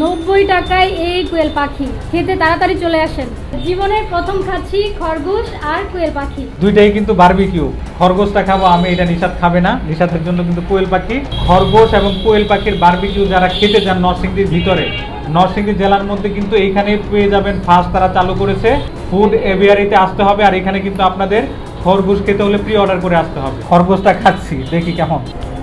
নব্বই টাকায় এই কোয়েল পাখি। খেতে তাড়াতাড়ি চলে আসেন। জীবনের প্রথম খাচ্ছি খরগোশ আর কোয়েল পাখি। দুইটাই কিন্তু বারবিকিউ খরগোশটা খাব আমি, এটা নিষাদ খাবে না। নিষাদের জন্য কিন্তু কোয়েল পাখি। খরগোশ এবং কোয়েল পাখির বারবিকিউ যারা খেতে যান নরসিংদীর ভিতরে, নরসিংদী জেলার মধ্যে কিন্তু এইখানে পেয়ে যাবেন ফার্স্ট তারা চালু করেছে। ফুড এভিয়ারিতে আসতে হবে আর এখানে কিন্তু আপনাদের খরগোশ খেতে হলে প্রি অর্ডার করে আসতে হবে। খরগোশটা খাচ্ছি, দেখি কেমন।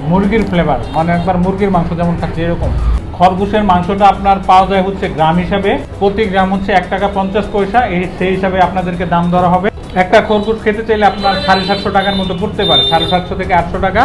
মুরগির ফ্লেভার মানে একবার মুরগির মাংস যেমন খাচ্ছি, এরকম। খরগোশের মাংসটা আপনার পাওয়া যায় হচ্ছে গ্রাম হিসাবে। প্রতি গ্রাম হচ্ছে এক টাকা পঞ্চাশ পয়সা এই সেই হিসাবে আপনাদেরকে দাম ধরা হবে। একটা খরগোশ খেতে চাইলে আপনার সাড়ে সাতশো টাকার মতো পড়তে পারে সাড়ে সাতশো থেকে আটশো টাকা।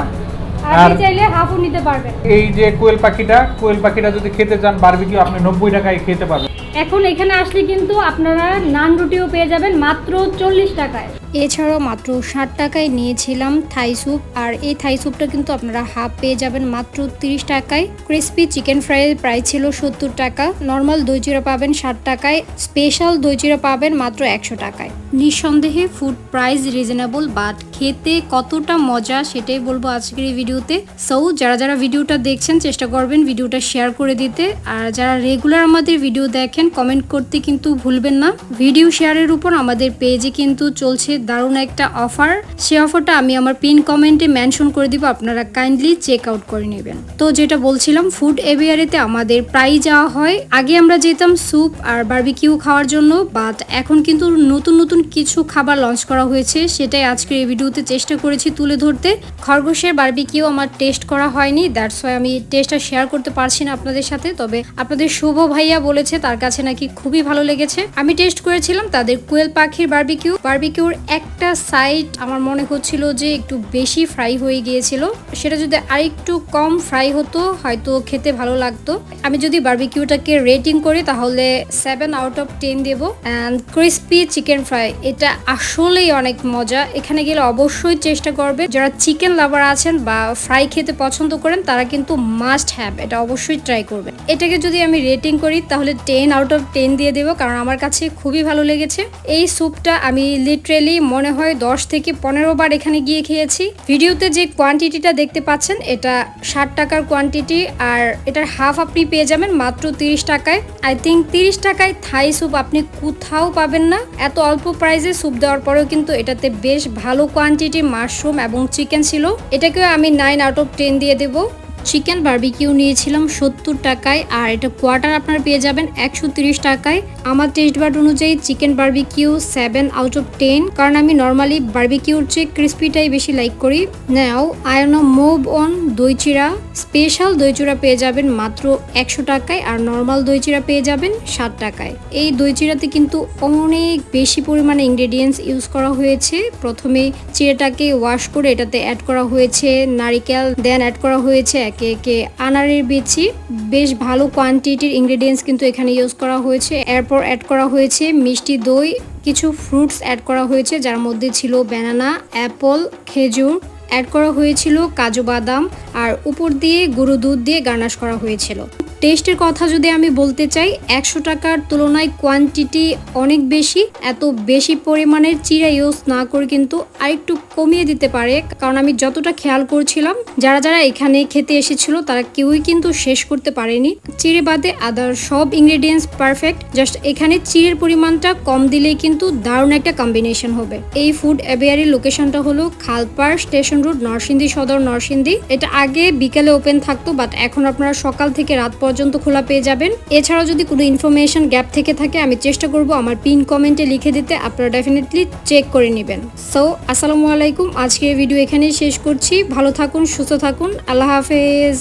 আর আর চাইলে হাফও নিতে পারবেন এই যে কোয়েল পাখিটা কোয়েল পাখিটা যদি খেতে চান বারবিকিউ আপনি নব্বই টাকায় খেতে পারবেন। এখন এখানে আসলে কিন্তু আপনারা নান রুটিও পেয়ে যাবেন মাত্র চল্লিশ টাকায়। এছাড়াও মাত্র ষাট টাকায় নিয়েছিলাম থাই স্যুপ। আর এই থাই স্যুপটা কিন্তু আপনারা হাফ পেয়ে যাবেন মাত্র তিরিশ টাকায়। ক্রিস্পি চিকেন ফ্রাইয়ের প্রাইস ছিল সত্তর টাকা। নর্মাল দই চিরা পাবেন ষাট টাকায়। স্পেশাল দই চিরা পাবেন মাত্র একশো টাকায়। নিঃসন্দেহে ফুড প্রাইস রিজনেবল, বাট খেতে কতটা মজা সেটাই বলব আজকের এই ভিডিওতে। সো, যারা যারা ভিডিওটা দেখছেন, চেষ্টা করবেন ভিডিওটা শেয়ার করে দিতে। আর যারা রেগুলার আমাদের ভিডিও দেখেন, কমেন্ট করতে কিন্তু ভুলবেন না। ভিডিও শেয়ারের উপর আমাদের পেজে কিন্তু চলছে দারুণ একটা অফার সেই অফারটা আমি আমার পিন কমেন্টে মেনশন করে দিব, আপনারা কাইন্ডলি চেক আউট করে নেবেন। তো যেটা বলছিলাম ফুড এভিয়ারিতে আমাদের প্রায় যাওয়া হয়। আগে আমরা যেতাম স্যুপ আর বার্বিকিউ খাওয়ার জন্য বাট এখন কিন্তু নতুন নতুন কিছু খাবার লঞ্চ করা হয়েছে। সেটাই আজকের এই ভিডিওতে চেষ্টা করেছি তুলে ধরতে। খরগোশের বার্বিকিউ আমার টেস্ট করা হয়নি দ্যাটস ওয়াই আমি টেস্টটা শেয়ার করতে পারছি না আপনাদের সাথে। তবে আপনাদের শুভ ভাইয়া বলেছে, তার কাছে নাকি খুবই ভালো লেগেছে। আমি টেস্ট করেছিলাম তাদের কুয়েল পাখির বার্বিকিউ বারবিকিউর একটা সাইড আমার মনে হচ্ছিল যে একটু বেশি ফ্রাই হয়ে গিয়েছিল। সেটা যদি আরেকটু কম ফ্রাই হতো, হয়তো খেতে ভালো লাগতো। আমি যদি বারবিকিউটাকে রেটিং করি, তাহলে সেভেন আউট অফ টেন দেবো। অ্যান্ড ক্রিস্পি চিকেন ফ্রাই এটা আসলেই অনেক মজা। এখানে গেলে অবশ্যই চেষ্টা করবে। যারা চিকেন লাভার আছেন বা ফ্রাই খেতে পছন্দ করেন, তারা কিন্তু মাস্ট হ্যাভ এটা অবশ্যই ট্রাই করবে এটাকে যদি আমি রেটিং করি, তাহলে টেন আউট অফ টেন দিয়ে দেবো, কারণ আমার কাছে খুবই ভালো লেগেছে। এই স্যুপটা আমি লিটারেলি মনে হয় দশ থেকে পনেরো বার এখানে গিয়ে খেয়েছি। ভিডিওতে যে কোয়ান্টিটিটা দেখতে পাচ্ছেন, এটা ষাট টাকার কোয়ান্টিটি আর এটার হাফ আপনি পেয়ে যাবেন মাত্র তিরিশ টাকায়। আই থিঙ্ক তিরিশ টাকায় থাই স্যুপ আপনি কোথাও পাবেন না। এত অল্প প্রাইসে স্যুপ দেওয়ার পরেও কিন্তু এটাতে বেশ ভালো কোয়ান্টিটি মাশরুম এবং চিকেন ছিল। এটাকেও আমি নাইন আউট অফ টেন দিয়ে দেবো। চিকেন বারবিকিউ নিয়েছিলাম সত্তর টাকায় আর এটা কোয়ার্টার আপনার পেয়ে যাবেন একশো টাকায়। আমার টেস্ট বার্ড অনুযায়ী chicken barbecue seven out of ten কারণ আমি নর্মালি বার্বিকিউর চেয়ে ক্রিস্পিটাই বেশি লাইক করি। Now I no move on doi chira special দই চিরা পেয়ে যাবেন মাত্র একশো টাকায় আর নর্মাল দই চিরা পেয়ে যাবেন ষাট টাকায়। এই দই চিরাতে কিন্তু অনেক বেশি পরিমাণে ইনগ্রেডিয়েন্টস ইউজ করা হয়েছে। প্রথমে চিড়েটাকে ওয়াশ করে এটাতে অ্যাড করা হয়েছে নারিকেল দেন অ্যাড করা হয়েছে একে একে আনারের বিচি। বেশ ভালো কোয়ান্টিটির ইনগ্রেডিয়েন্টস কিন্তু এখানে ইউজ করা হয়েছে। এরপর অ্যাড করা হয়েছে মিষ্টি দই, কিছু ফ্রুটস অ্যাড করা হয়েছে, যার মধ্যে ছিল ব্যানানা অ্যাপল খেজুর। অ্যাড করা হয়েছিল কাজু বাদাম, আর উপর দিয়ে গুঁড়ো দুধ দিয়ে গার্নাশ করা হয়েছিল। টেস্টের কথা যদি আমি বলতে চাই, একশো টাকার তুলনায় কোয়ান্টিটি অনেক বেশি, এত বেশি পরিমাণের চিরা ইউজ না করে কিন্তু আরেকটু কমিয়ে দিতে পারে। কারণ আমি যতটা খেয়াল করছিলাম, যারা যারা এখানে খেতে এসেছিল, তারা কেউই কিন্তু শেষ করতে পারেনি। চিড়ে বাদে আদার সব ইনগ্রেডিয়েন্টস পারফেক্ট জাস্ট এখানে চিড়ের পরিমাণটা কম দিলেই কিন্তু দারুণ একটা কম্বিনেশন হবে। এই ফুড অ্যাভিয়ারির লোকেশনটা হলো খালপাড় স্টেশন রোড নরসিংদী সদর নরসিংদী। এটা আগে বিকালে ওপেন থাকতো বাট এখন আপনারা সকাল থেকে রাত পর্যন্ত খোলা পেয়ে যাবেন। এছাড়াও যদি কোনো ইনফরমেশন গ্যাপ থেকে থাকে, আমি চেষ্টা করব আমার পিন কমেন্টে লিখে দিতে। আপনারা ডেফিনেটলি চেক করে নেবেন। সো আসসালামু আলাইকুম। আজকের ভিডিও এখানেই শেষ করছি। ভালো থাকুন, সুস্থ থাকুন। আল্লাহ হাফেজ।